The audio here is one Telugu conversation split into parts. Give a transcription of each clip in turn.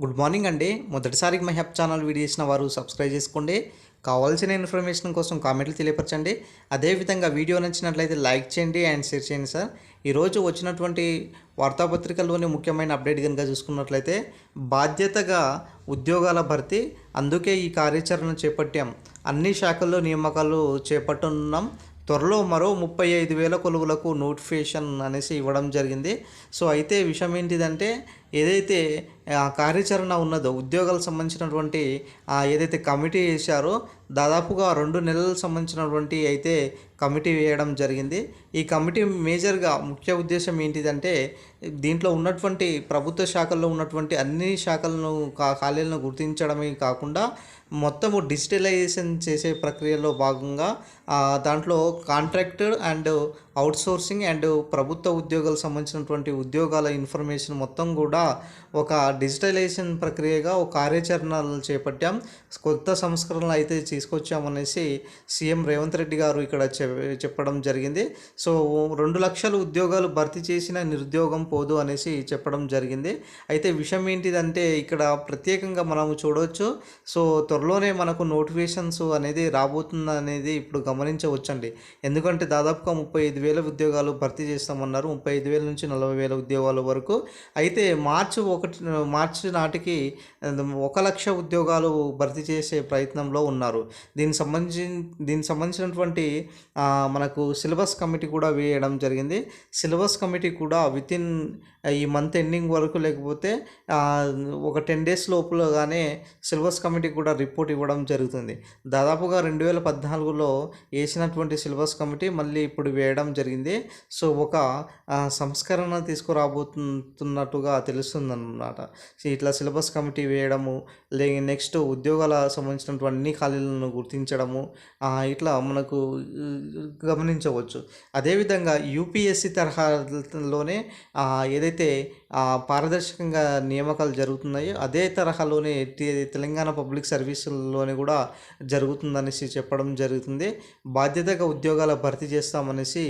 గుడ్ మార్నింగ్ అండి. మొదటిసారికి మై హెప్ ఛానల్ వీడియో చేసిన వారు సబ్స్క్రైబ్ చేసుకోండి. కావాల్సిన ఇన్ఫర్మేషన్ కోసం కామెంట్లు తెలియపరచండి. అదేవిధంగా వీడియో నచ్చినట్లయితే లైక్ చేయండి అండ్ షేర్ చేయండి సార్. ఈరోజు వచ్చినటువంటి వార్తాపత్రికల్లోని ముఖ్యమైన అప్డేట్ కనుక చూసుకున్నట్లయితే బాధ్యతగా ఉద్యోగాల భర్తీ అందుకే ఈ కార్యాచరణ చేపట్టాం. అన్ని శాఖల్లో నియామకాలు చేపట్టనున్నాం. త్వరలో మరో ముప్పై ఐదు వేల కొలువులకు నోటిఫికేషన్ అనేసి ఇవ్వడం జరిగింది. సో అయితే విషయం ఏంటిదంటే ఏదైతే ఆ కార్యాచరణ ఉన్నదో ఉద్యోగాలకు సంబంధించినటువంటి ఏదైతే కమిటీ వేశారో దాదాపుగా రెండు నెలలకు సంబంధించినటువంటి అయితే కమిటీ వేయడం జరిగింది. ఈ కమిటీ మేజర్గా ముఖ్య ఉద్దేశం ఏంటిదంటే దీంట్లో ఉన్నటువంటి ప్రభుత్వ శాఖల్లో ఉన్నటువంటి అన్ని శాఖలను కా- ఖాళీలను గుర్తించడమే కాకుండా మొత్తము డిజిటలైజేషన్ చేసే ప్రక్రియలో భాగంగా దాంట్లో కాంట్రాక్టర్ అండ్ అవుట్సోర్సింగ్ అండ్ ప్రభుత్వ ఉద్యోగాలకు సంబంధించినటువంటి ఉద్యోగాల ఇన్ఫర్మేషన్ మొత్తం కూడా ఒక డిజిటలైజేషన్ ప్రక్రియగా ఒక కార్యాచరణలు చేపట్టాం. కొత్త సంస్కరణలు అయితే తీసుకొచ్చామనేసి సీఎం రేవంత్ రెడ్డి గారు ఇక్కడ చె- చెప్పడం జరిగింది. సో రెండు లక్షల ఉద్యోగాలు భర్తీ చేసిన నిరుద్యోగం పోదు అనేసి చెప్పడం జరిగింది. అయితే విషయం ఏంటిదంటే ఇక్కడ ప్రత్యేకంగా మనము చూడవచ్చు సో త్వరలోనే మనకు నోటిఫికేషన్స్ అనేది రాబోతుంది అనేది ఇప్పుడు గమనించవచ్చండి. ఎందుకంటే దాదాపుగా ముప్పై ఐదు వేల ఉద్యోగాలు భర్తీ చేస్తామన్నారు. ముప్పై ఐదు వేల నుంచి నలభై వేల ఉద్యోగాల వరకు. అయితే మార్చి ఒకటి మార్చి నాటికి ఒక లక్ష ఉద్యోగాలు భర్తీ చేసే ప్రయత్నంలో ఉన్నారు. దీనికి సంబంధించి దీనికి సంబంధించినటువంటి మనకు సిలబస్ కమిటీ కూడా వేయడం జరిగింది. సిలబస్ కమిటీ కూడా విత్ ఇన్ ఈ మంత్ ఎండింగ్ వరకు లేకపోతే ఒక టెన్ డేస్ లోపలగానే సిలబస్ కమిటీ కూడా రిపోర్ట్ ఇవ్వడం జరుగుతుంది. దాదాపుగా రెండు వేల పద్నాలుగులో వేసినటువంటి సిలబస్ కమిటీ మళ్ళీ ఇప్పుడు వేయడం జరిగింది. సో ఒక సంస్కరణ తీసుకురాబోతున్నట్టుగా తెలుస్తుందన్నమాట. సో ఇట్లా సిలబస్ కమిటీ వేయడము లే నెక్స్ట్ ఉద్యోగాల సంబంధించినటువంటి అన్ని ఖాళీలను గుర్తించడము ఇట్లా మనకు గమనించవచ్చు. అదేవిధంగా యూపీఎస్సి తరహాలోనే ఏదైతే ఆ, పారదర్శకంగా నియామకాలు జరుగుతున్నాయో. అదే తరహాలోనే తెలంగాణ పబ్లిక్ సర్వీసుల్లోనే కూడా జరుగుతుందనేసి చెప్పడం జరుగుతుంది. బాధ్యతగా ఉద్యోగాల భర్తీ చేస్తామనేసి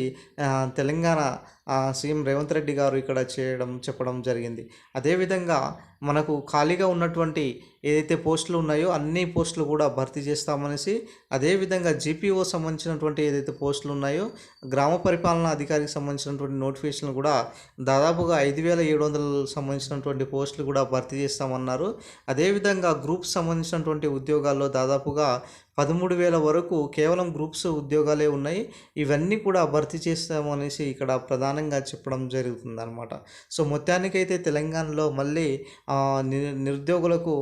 తెలంగాణ సీఎం రేవంత్ రెడ్డి గారు ఇక్కడ చేయడం చెప్పడం జరిగింది. అదేవిధంగా మనకు ఖాళీగా ఉన్నటువంటి ఏదైతే పోస్టులు ఉన్నాయో అన్ని పోస్టులు కూడా భర్తీ చేస్తామనేసి అదేవిధంగా జీపీఓ సంబంధించినటువంటి ఏదైతే పోస్టులు ఉన్నాయో గ్రామ పరిపాలనా అధికారికి సంబంధించినటువంటి నోటిఫికేషన్లు కూడా దాదాపుగా ఐదు వేల ఏడు వందల సంబంధించినటువంటి పోస్టులు కూడా భర్తీ చేస్తామన్నారు. అదేవిధంగా గ్రూప్స్ సంబంధించినటువంటి ఉద్యోగాల్లో దాదాపుగా పదమూడు వేల వరకు కేవలం గ్రూప్స్ ఉద్యోగాలే ఉన్నాయి. ఇవన్నీ కూడా భర్తీ చేస్తామనేసి ఇక్కడ ప్రధానంగా చెప్పడం జరుగుతుంది అనమాట సో మొత్తానికైతే తెలంగాణలో మళ్ళీ నిరుద్యోగులకు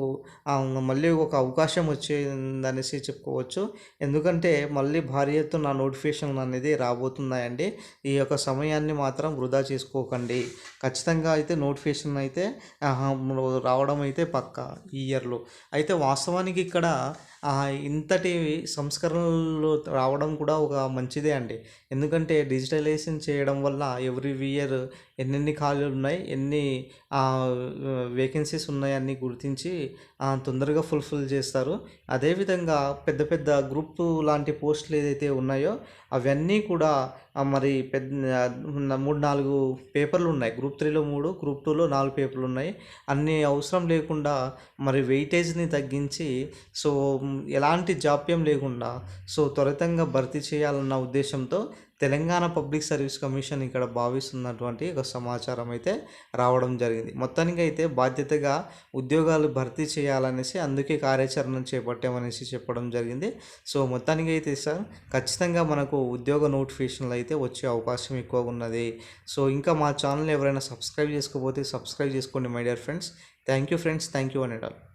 మళ్ళీ ఒక అవకాశం వచ్చిందనేసి చెప్పుకోవచ్చు. ఎందుకంటే మళ్ళీ భారీ ఎత్తున నోటిఫికేషన్ అనేది రాబోతున్నాయండి. ఈ యొక్క సమయాన్ని మాత్రం వృధా చేసుకోకండి. ఖచ్చితంగా అయితే నోటిఫికేషన్ అయితే రావడం అయితే పక్క ఈ ఇయర్లో. అయితే వాస్తవానికి ఇక్కడ ఇంతటి సంస్కరణలు రావడం కూడా ఒక మంచిదే అండి. ఎందుకంటే డిజిటలైజేషన్ చేయడం వల్ల ఎవ్రీ ఇయర్ ఎన్నెన్ని ఖాళీలు ఉన్నాయి ఎన్ని వేకెన్సీస్ ఉన్నాయని గుర్తించి తొందరగా ఫుల్ఫిల్ చేస్తారు. అదేవిధంగా పెద్ద పెద్ద గ్రూప్ లాంటి పోస్టులు ఏదైతే ఉన్నాయో అవన్నీ కూడా మరి పెద్ద మూడు నాలుగు పేపర్లు ఉన్నాయి. గ్రూప్ త్రీలో మూడు గ్రూప్ టూలో నాలుగు పేపర్లు ఉన్నాయి. అన్ని అవసరం లేకుండా మరి వెయిటేజ్ని తగ్గించి సో ఎలాంటి జాప్యం లేకుండా సో త్వరితంగా భర్తీ చేయాలన్న ఉద్దేశంతో తెలంగాణ పబ్లిక్ సర్వీస్ కమిషన్ ఇక్కడ భావిస్తున్నటువంటి ఒక సమాచారం అయితే రావడం జరిగింది. మొత్తానికి అయితే బాధ్యతగా ఉద్యోగాలు భర్తీ చేయాలనేసి అందుకే కార్యాచరణ చేపట్టామనేసి చెప్పడం జరిగింది. సో మొత్తానికి అయితే సార్ ఖచ్చితంగా మనకు ఉద్యోగ నోటిఫికేషన్లు అయితే వచ్చే అవకాశం ఎక్కువగా ఉన్నది. సో ఇంకా మా ఛానల్ ఎవరైనా సబ్స్క్రైబ్ చేసుకోకపోతే సబ్స్క్రైబ్ చేసుకోండి my dear friends. Thank you friends thank you అనేటాల్